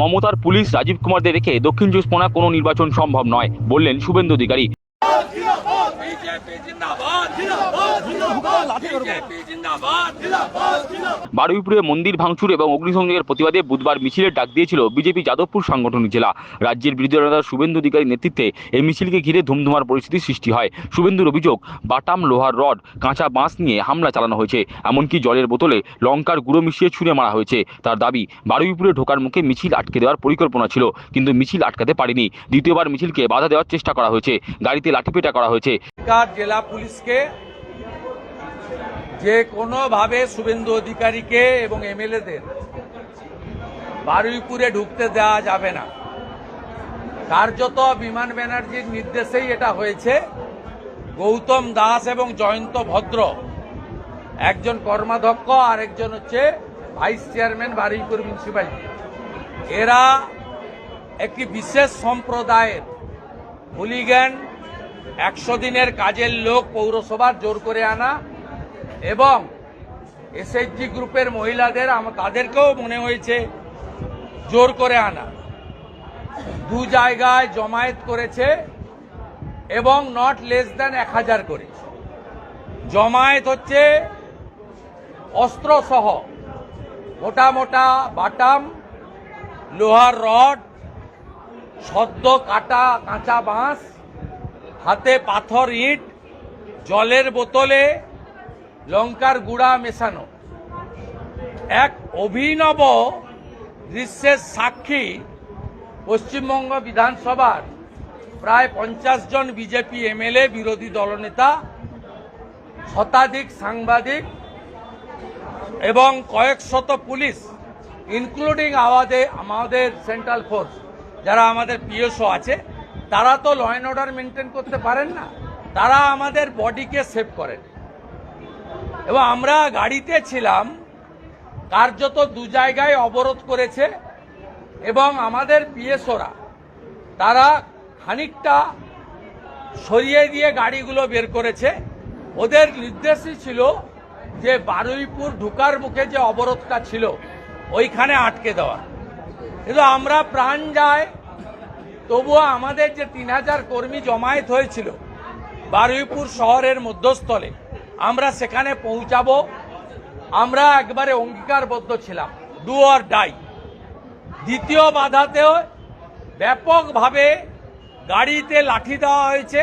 মমতার পুলিশ রাজীব কুমারদের রেখে দক্ষিণ চব্বিশ পরগনা কোনো নির্বাচন সম্ভব নয়, বললেন শুভেন্দু অধিকারী বিজেপি জিন্দাবাদ জিন্দাবাদ বিজেপি জিন্দাবাদ বারুইপুরে মন্দির ভাঙচুর এবং অগ্নিসংযোগের প্রতিবাদে বুধবার মিছিলের ডাক দিয়েছিল বিজেপি যাদবপুর সাংগঠনিক জেলা। রাজ্যের বিরোধী দলনেতা শুভেন্দু অধিকারীর নেতৃত্বে এই মিছিলকে ঘিরে ধুমধুমার পরিস্থিতি সৃষ্টি হয়। শুভেন্দুর অভিযোগ, বাটাম লোহার রড, কাঁচা বাঁশ নিয়ে হামলা চালানো হয়েছে, এমনকি জলের বোতলে লঙ্কার গুঁড়ো মিশিয়ে ছুঁড়ে মারা হয়েছে। তার দাবি, বারুইপুরে ঢোকার মুখে মিছিল আটকে দেওয়ার পরিকল্পনা ছিল, কিন্তু মিছিল আটকাতে পারেনি। দ্বিতীয়বার মিছিলকে বাধা দেওয়ার চেষ্টা করা হয়েছে। গাড়িতে লাঠিপেটা করা হয়েছে। সরকার জেলা পুলিশকে যে কোনোভাবে শুভেন্দু অধিকারীকে এবং এমএলএদের বারুইপুরে ঢুকতে দেওয়া যাবে না। কার্যত বিমান ব্যানার্জির নির্দেশেই এটা হয়েছে। গৌতম দাস এবং জয়ন্ত ভদ্র, একজন কর্মাধ্যক্ষ আর একজন হচ্ছে ভাইস চেয়ারম্যান বারুইপুর মিউনিসিপ্যালিটি। এরা একটি বিশেষ সম্প্রদায়ের হুলিগ্যান একশো দিনের কাজের লোক পৌরসভার জোর করে আনা এবং এসএইচজি গ্রুপের মহিলাদের তাদেরকেও মনে হয়েছে জোর করে আনা। দু জায়গায় জমায়েত করেছে এবং নট লেস দ্যান এক হাজার করে। জমায়েত হচ্ছে অস্ত্রসহ মোটা মোটা বাটাম, লোহার রড, সদ্য কাটা কাঁচা বাঁশ হাতে পাথর, ইট, জলের বোতলে লঙ্কার গুঁড়া মেশানো। এক অভিনব দৃশ্যের সাক্ষী পশ্চিমবঙ্গ বিধানসভার প্রায় পঞ্চাশ জন বিজেপি এমএলএ, বিরোধী দলনেতা, শতাধিক সাংবাদিক এবং কয়েক শত পুলিশ ইনক্লুডিং আমাদের আমাদের সেন্ট্রাল ফোর্স যারা আমাদের পিএসও আছে। তারা তো ল অ্যান্ড অর্ডার মেনটেন করতে পারেন না। তারা আমাদের বডিকে সেভ করেন। এবং আমরা গাড়িতে ছিলাম, কার্যত দু জায়গায় অবরোধ করেছে, এবং আমাদের পিএসওরা তারা খানিকটা সরিয়ে দিয়ে গাড়িগুলো বের করেছে। ওদের নির্দেশই ছিল যে বারুইপুর ঢুকার মুখে যে অবরোধটা ছিল, ওইখানে আটকে দেওয়া। কিন্তু আমরা প্রাণ যায় তবুও আমাদের যে তিন হাজার কর্মী জমায়েত হয়েছিল, বারুইপুর শহরের মধ্যস্থলে, আমরা সেখানে পৌঁছাবো। আমরা একবারে অঙ্গীকারবদ্ধ ছিলাম ডু অর ডাই দ্বিতীয় বাধাতেও ব্যাপকভাবে গাড়িতে লাঠি দেওয়া হয়েছে।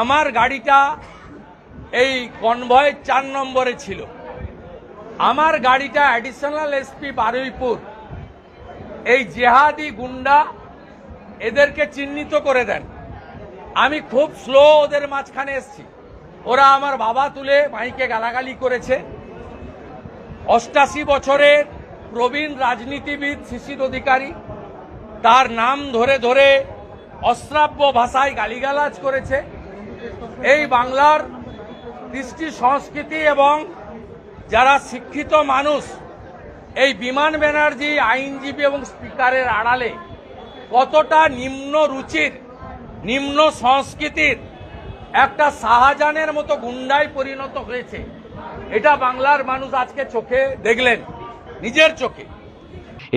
আমার গাড়িটা এই কনভয়ের চার নম্বরে ছিল। আমার গাড়িটা অ্যাডিশনাল এসপি বারুইপুর, এই জেহাদি গুন্ডা এদেরকে চিহ্নিত করে দেন। আমি খুব স্লো ওদের মাঝখানে এসছি। ওরা আমার বাবা তুলে মাইকে গালাগালি করেছে। অষ্টাশি বছরের প্রবীণ রাজনীতিবিদ শিশির অধিকারী, তার নাম ধরে ধরে অশ্রাব্য ভাষায় গালিগালাজ করেছে। এই বাংলার কৃষ্টি সংস্কৃতি এবং যারা শিক্ষিত মানুষ, এই বিমান ব্যানার্জি, আইনজীবী এবং স্পিকারের আড়ালে কতটা নিম্ন রুচির নিম্ন সংস্কৃতির একটা শাহজাহানের মতো গুন্ডায় পরিণত হয়েছে। এটা বাংলার মানুষ আজকে চোখে দেখলেন নিজের চোখে।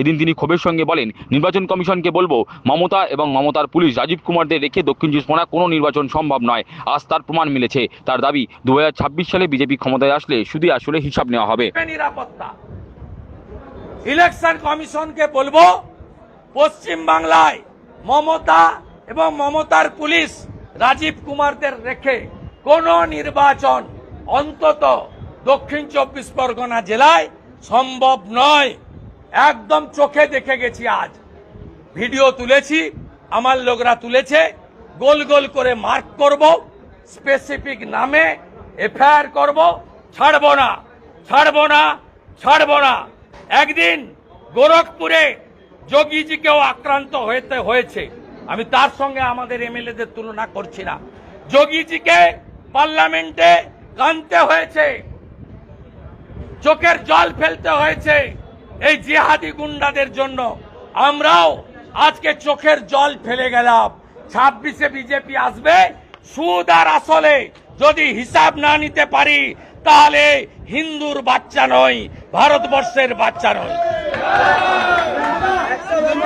এদিন তিনি ক্ষোভের সঙ্গে বলেন নির্বাচন কমিশনকে বলব মমতা এবং মমতার পুলিশ রাজীব কুমারদের রেখে দক্ষিণ চব্বিশ পরগনা কোনো নির্বাচন সম্ভব নয়। আজ তার প্রমাণ মিলেছে। তার দাবি দু হাজার ছাব্বিশ সালে বিজেপি ক্ষমতায় আসলে শুধু আসলে হিসাব নেওয়া হবে। নিরাপত্তা। ইলেকশন কমিশনকে বলব পশ্চিম বাংলায় মমতা এবং মমতার পুলিশ রাজীব কুমারদের রেখে কোন নির্বাচন অন্তত দক্ষিণ চব্বিশ পরগনা জেলায় সম্ভব নয়। একদম চোখে দেখে গেছি আজ। ভিডিও তুলেছি, আমার লোকরা তুলেছে, গোল গোল করে মার্ক করব স্পেসিফিক নামে এফআইআর করব, ছাড়ব না ছাড়ব না ছাড়ব না। একদিন গোরখপুরে যোগীজিকেও আক্রান্ত হয়েতে হয়েছে। আমি তার সঙ্গে আমাদের এমএলএদের তুলনা করছি না। যোগীজিকে পার্লামেন্টে কানতে হয়েছে। চোখের জল ফেলতে হয়েছে এই জিহাদি গুন্ডাদের জন্য। আমরাও আজকে চোখের জল ফেলে গেলাম। ছাব্বিশে বিজেপি আসবে, সুদ আর আসলে যদি হিসাব না নিতে পারি, তাহলে হিন্দুর বাচ্চা নয় ভারতবর্ষের বাচ্চা নয় Yeah.